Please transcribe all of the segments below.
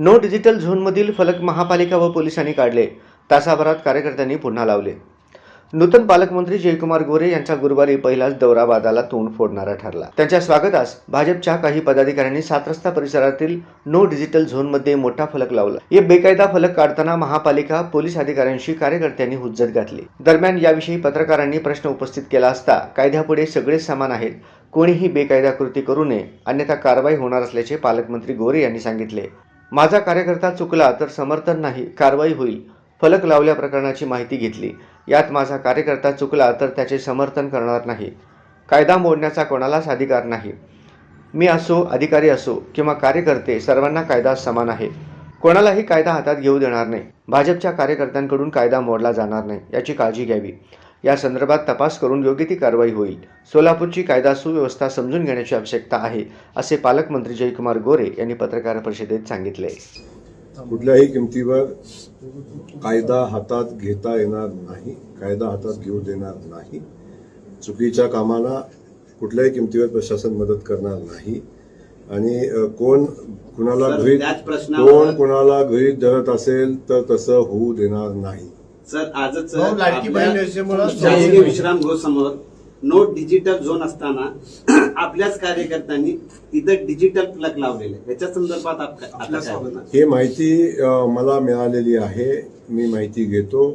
No digital झोनमधील फलक महापालिका व पोलिसांनी काढले. तासाभरात कार्यकर्त्यांनी पुन्हा लावले. नूतन पालकमंत्री जयकुमार गोरे यांचा गुरुवारी पहिलाच दौरा वादाला तोंड फोडणारा ठरला. त्यांच्या स्वागतास भाजपच्या काही पदाधिकाऱ्यांनी सात रस्ता परिसरातील नो डिजिटल झोनमध्ये मोठा फलक लावला. हे बेकायदा फलक काढताना महापालिका पोलीस अधिकाऱ्यांशी कार्यकर्त्यांनी हुज्जत घातली. दरम्यान याविषयी पत्रकारांनी प्रश्न उपस्थित केला असता कायद्यापुढे सगळेच समान आहेत. कोणीही बेकायदा कृती करू नये. अन्यथा कारवाई होणार असल्याचे पालकमंत्री गोरे यांनी सांगितले. माझा कार्यकर्ता चुकला तर समर्थन नाही कारवाई होईल. फलक लावल्या प्रकरणाची माहिती घेतली. यात माझा कार्यकर्ता चुकला तर त्याचे समर्थन करणार नाही. कायदा मोडण्याचा कोणालाच अधिकार नाही. मी असो अधिकारी असो किंवा कार्यकर्ते सर्वांना कायदा समान आहे. कोणालाही कायदा हातात घेऊ देणार नाही. भाजपच्या कार्यकर्त्यांकडून कायदा मोडला जाणार नाही याची काळजी घ्यावी. या संदर्भात तपास करून योग्य ती कारवाई होईल. सोलापूरची कायदा सुव्यवस्था समजून घेण्याची आवश्यकता आहे असे पालकमंत्री जयकुमार गोरे यांनी पत्रकार परिषदेत सांगितले. कुठल्याही किमतीवर कायदा हातात घेता येणार नाही कायदा हातात घेऊ देणार नाही. चुकीच्या कामाला कुठल्याही किमतीवर प्रशासन मदत करणार नाही. आणि कोण कुणाला गृहीत प्रश्नावर- कोण कुणाला गृहीत धरत असेल तर तसं होऊ देणार नाही. सर आजच लाडकी आपल्या बहीण योजनेमुळं शासकीय विश्राम गृह समोर नो डिजिटल झोन असताना आपल्याच कार्यकर्त्यांनी तिथं डिजिटल प्लग लावलेले याच्या संदर्भात? ही माहिती मला मिळालेली आहे. मी माहिती घेतो.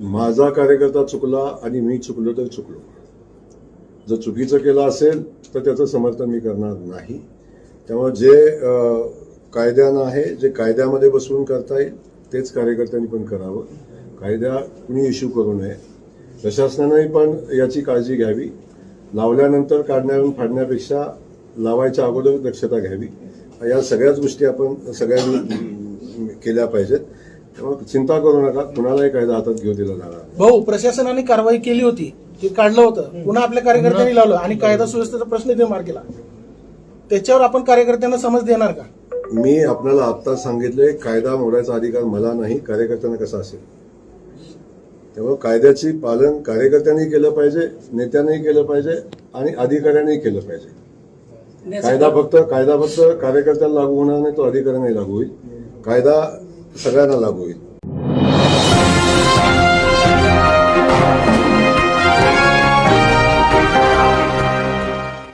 माझा कार्यकर्ता चुकला आणि मी चुकलो तर चुकलो. जर चुकीचं केलं असेल तर त्याचं समर्थन मी करणार नाही. त्यामुळे जे कायद्यानं आहे जे कायद्यामध्ये बसवून करता येईल तेच कार्यकर्त्यांनी पण करावं. कायदा कुणी इश्यू करू नये. प्रशासनाने पण याची काळजी घ्यावी. लावल्यानंतर काढण्यावरून फाडण्यापेक्षा लावायच्या अगोदर दक्षता घ्यावी. या सगळ्याच गोष्टी आपण सगळ्यांनी केल्या पाहिजेत. त्यामुळे चिंता करू नका. कुणालाही कायदा हातात घेऊ दिला जाणार नाही. भाऊ प्रशासनाने कारवाई केली होती. ते काढलं होतं. पुन्हा आपल्या कार्यकर्त्यांनी लावलं आणि कायदा सुव्यवस्थेचा प्रश्न निर्माण केला. त्याच्यावर आपण कार्यकर्त्यांना समज देणार का? मी आपल्याला आत्ता सांगितले कायदा मोडायचा अधिकार मला नाही. कार्यकर्त्यांना कसा असेल? त्यामुळे कायद्याची पालन कार्यकर्त्यांनी केलं पाहिजे नेत्यांनी केलं पाहिजे आणि अधिकाऱ्यांनी केलं पाहिजे. कायदा फक्त कायदा फक्त कार्यकर्त्यांना लागू होणार नाही तो अधिकाऱ्यांनाही लागू होईल. कायदा सगळ्यांना लागू होईल.